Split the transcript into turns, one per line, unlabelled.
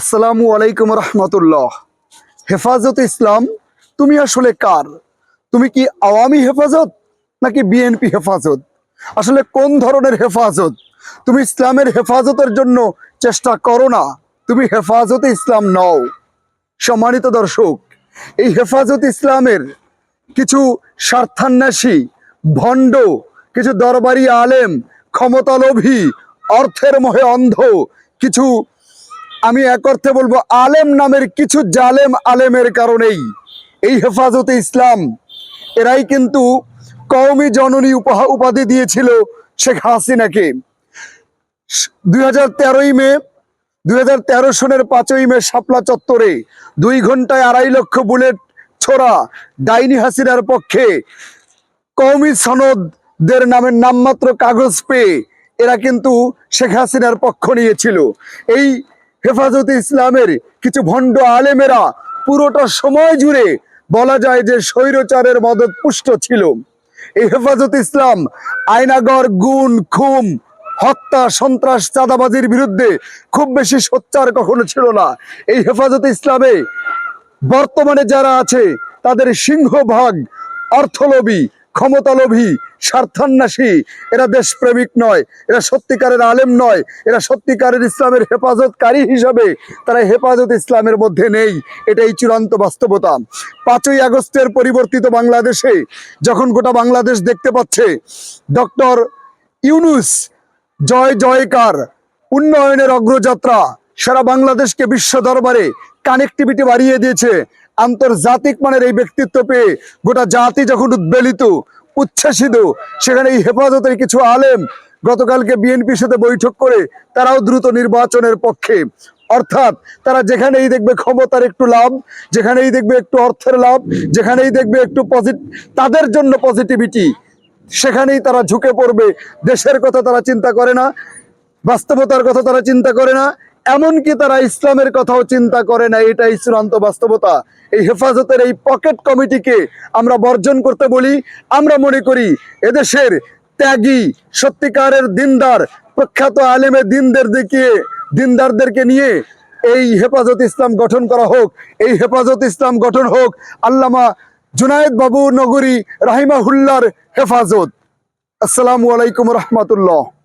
আসসালামু আলাইকুম রহমতুল্লাহ। হেফাজত ইসলাম, তুমি আসলে কার? তুমি কি আওয়ামী হেফাজত নাকি বিএনপি হেফাজত? আসলে কোন ধরনের হেফাজত? তুমি ইসলামের হেফাজতের জন্য চেষ্টা করো না, তুমি হেফাজতে ইসলাম নও। সম্মানিত দর্শক, এই হেফাজত ইসলামের কিছু স্বার্থান্বেষী, ভণ্ড, কিছু দরবারি আলেম, ক্ষমতালোভী, অর্থের মোহে অন্ধ, কিছু আমি এক অর্থে বলব, আলেম নামের কিছু জালেম আলেমের কারণেই এই হেফাজতে ইসলাম। এরাই কিন্তু কওমি জননী উপহা, উপাধি দিয়েছিল শেখ হাসিনাকে। দুই হাজার তেরোই মে, দুই হাজার তেরো সনের পাঁচই মে শাপলা চত্বরে দুই ঘন্টায় আড়াই লক্ষ বুলেট ছোড়া ডাইনি হাসিনার পক্ষে কওমি সনদদের নামের নামমাত্র কাগজ পেয়ে এরা কিন্তু শেখ হাসিনার পক্ষ নিয়েছিল। এই হেফাজতে ইসলামের কিছু ভণ্ড আলেমেরা পুরোটা সময় জুড়ে বলা যায় যে স্বৈরচারের মদত পুষ্ট ছিল। এই হেফাজত ইসলাম আয়নাগর গুণ, খুম, হত্যা, সন্ত্রাস, চাঁদাবাজির বিরুদ্ধে খুব বেশি সোচ্চার কখনো ছিল না। এই হেফাজত ইসলামে বর্তমানে যারা আছে, তাদের সিংহভাগ, অর্থলোভী, ক্ষমতালোভী স্বার্থান্বেষী। এরা দেশপ্রেমিক নয়, এরা সত্যিকারের আলেম নয়, এরা সত্যিকারের ইসলামের হেফাজতকারী হিসাবে তারা হেফাজত ইসলামের মধ্যে নেই। এটাই চূড়ান্ত বাস্তবতা। পাঁচই আগস্টের পরিবর্তিত বাংলাদেশে যখন গোটা বাংলাদেশ দেখতে পাচ্ছে, ডক্টর ইউনুস জয় জয়কার উন্নয়নের অগ্রযাত্রা সারা বাংলাদেশকে বিশ্ব দরবারে কানেক্টিভিটি বাড়িয়ে দিয়েছে। আন্তর্জাতিক মানের এই ব্যক্তিত্ব পেয়ে গোটা জাতি যখন উদ্বেলিত উচ্ছ্বাসিত। সেখানে এই হেফাজতের কিছু আলেম গতকালকে বিএনপির সাথে বৈঠক করে তারাও দ্রুত নির্বাচনের পক্ষে। অর্থাৎ তারা যেখানেই দেখবে ক্ষমতার একটু লাভ, যেখানেই দেখবে একটু অর্থের লাভ, যেখানেই দেখবে একটু পজিট তাদের জন্য পজিটিভিটি সেখানেই তারা ঝুঁকে পড়বে। দেশের কথা তারা চিন্তা করে না, বাস্তবতার কথা তারা চিন্তা করে না এমনকি তারা ইসলামের কথাও চিন্তা করে না, এটাই চূড়ান্ত বাস্তবতা। এই হেফাজতের এই পকেট কমিটিকে আমরা বর্জন করতে বলি, আমরা মনে করি এদেশের ত্যাগী, সত্যিকারের দিনদার, প্রখ্যাত আলেমে দিনদের দেখিয়ে, দিনদারদেরকে নিয়ে এই হেফাজত ইসলাম গঠন করা হোক, এই হেফাজত ইসলাম গঠন হোক, আল্লামা জুনায়েদ বাবু নগরী রাহিমাহুল্লার হেফাজত। আসসালামু আলাইকুম রহমতুল্লাহ।